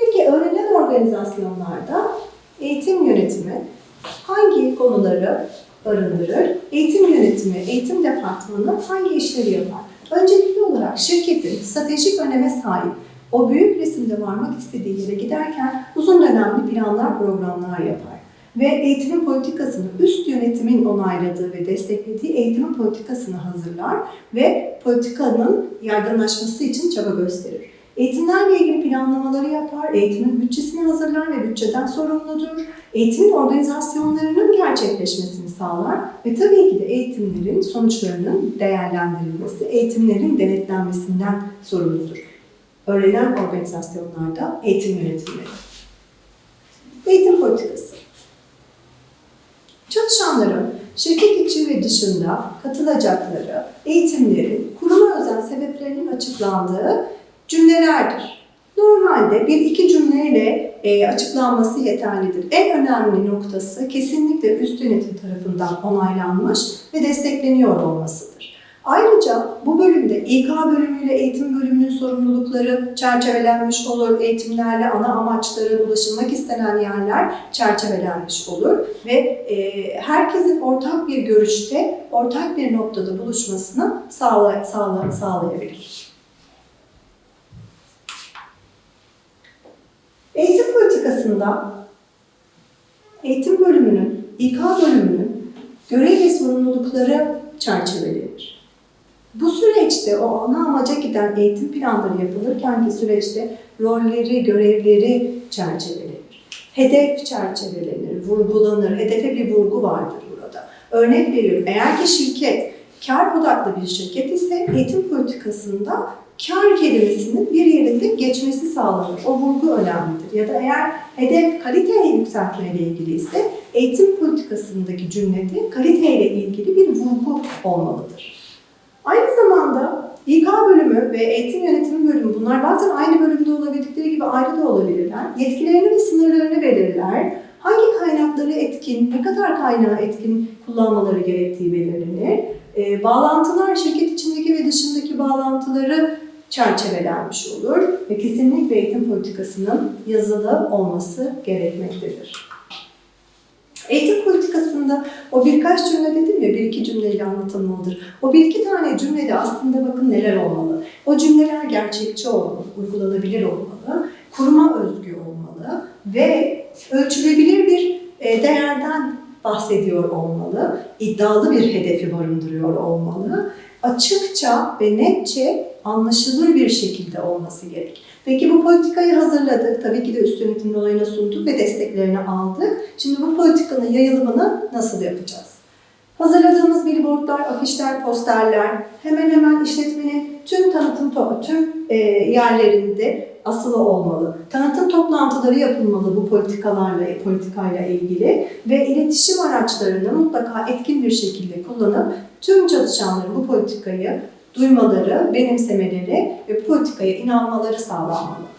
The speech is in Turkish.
Peki öğrenilen organizasyonlarda eğitim yönetimi hangi konuları barındırır? Eğitim yönetimi, eğitim departmanı hangi işleri yapar? Öncelikli olarak şirketin stratejik öneme sahip o büyük resimde varmak istediği yere giderken uzun dönemli planlar, programlar yapar. Ve eğitimin politikasını üst yönetimin onayladığı ve desteklediği eğitimin politikasını hazırlar ve politikanın yaygınlaşması için çaba gösterir. Eğitimlerle ilgili planlamaları yapar, eğitimin bütçesini hazırlar ve bütçeden sorumludur. Eğitimin organizasyonlarının gerçekleşmesini sağlar ve tabii ki de eğitimlerin sonuçlarının değerlendirilmesi, eğitimlerin denetlenmesinden sorumludur. Öğrenen organizasyonlarda eğitim yönetimleri. Eğitim politikası. Çalışanların şirket içi ve dışında katılacakları eğitimlerin kuruma özel sebeplerinin açıklandığı cümlelerdir. Normalde bir iki cümleyle e, açıklanması yeterlidir. En önemli noktası kesinlikle üst yönetim tarafından onaylanmış ve destekleniyor olmasıdır. Ayrıca bu bölümde İK bölümüyle eğitim bölümünün sorumlulukları çerçevelenmiş olur. Eğitimlerle ana amaçlara ulaşılmak istenen yerler çerçevelenmiş olur. Ve e, herkesin ortak bir görüşte, ortak bir noktada buluşmasını sağla, sağla, sağlayabilir. Eğitim politikasında eğitim bölümünün, İK bölümünün görev ve sorumlulukları çerçevelenir. Bu süreçte o ana amaca giden eğitim planları yapılırken ki süreçte rolleri, görevleri çerçevelenir. Hedef çerçevelenir, vurgulanır. Hedefe bir vurgu vardır burada. Örnek veriyorum, eğer ki şirket kar odaklı bir şirket ise eğitim politikasında kar kelimesinin bir yerinde geçmesi sağlanır. O vurgu önemlidir. Ya da eğer hedef kaliteyi yükseltmeyle ilgili ise eğitim politikasındaki cümlede kaliteyle ilgili bir vurgu olmalıdır. Aynı zamanda İK bölümü ve eğitim yönetimi bölümü bunlar bazen aynı bölümde olabildikleri gibi ayrı da olabilirler. Yetkilerini ve sınırlarını belirler. Hangi kaynakları etkin, ne kadar kaynağı etkin kullanmaları gerektiği belirlenir. E, bağlantılar şirket içindeki ve dışındaki bağlantıları çerçevelenmiş olur ve kesinlikle eğitim politikasının yazılı olması gerekmektedir. Eğitim politikasında o birkaç cümle dedim ya, bir iki cümleyle anlatılmalıdır. O bir iki tane cümlede aslında bakın neler olmalı. O cümleler gerçekçi olmalı, uygulanabilir olmalı, kuruma özgü olmalı ve ölçülebilir bir e, değerden bahsediyor olmalı, iddialı bir hedefi barındırıyor olmalı, açıkça ve netçe anlaşılır bir şekilde olması gerek. Peki bu politikayı hazırladık. Tabii ki de üst yönetimin olayına sunduk ve desteklerini aldık. Şimdi bu politikanın yayılımını nasıl yapacağız? Hazırladığımız billboardlar, afişler, posterler hemen hemen işletmenin tüm tanıtım tüm e, yerlerinde asılı olmalı. Tanıtım toplantıları yapılmalı bu politikalarla, politikayla ilgili ve iletişim araçlarını mutlaka etkin bir şekilde kullanıp tüm çalışanların bu politikayı duymaları, benimsemeleri ve politikaya inanmaları sağlanmalı.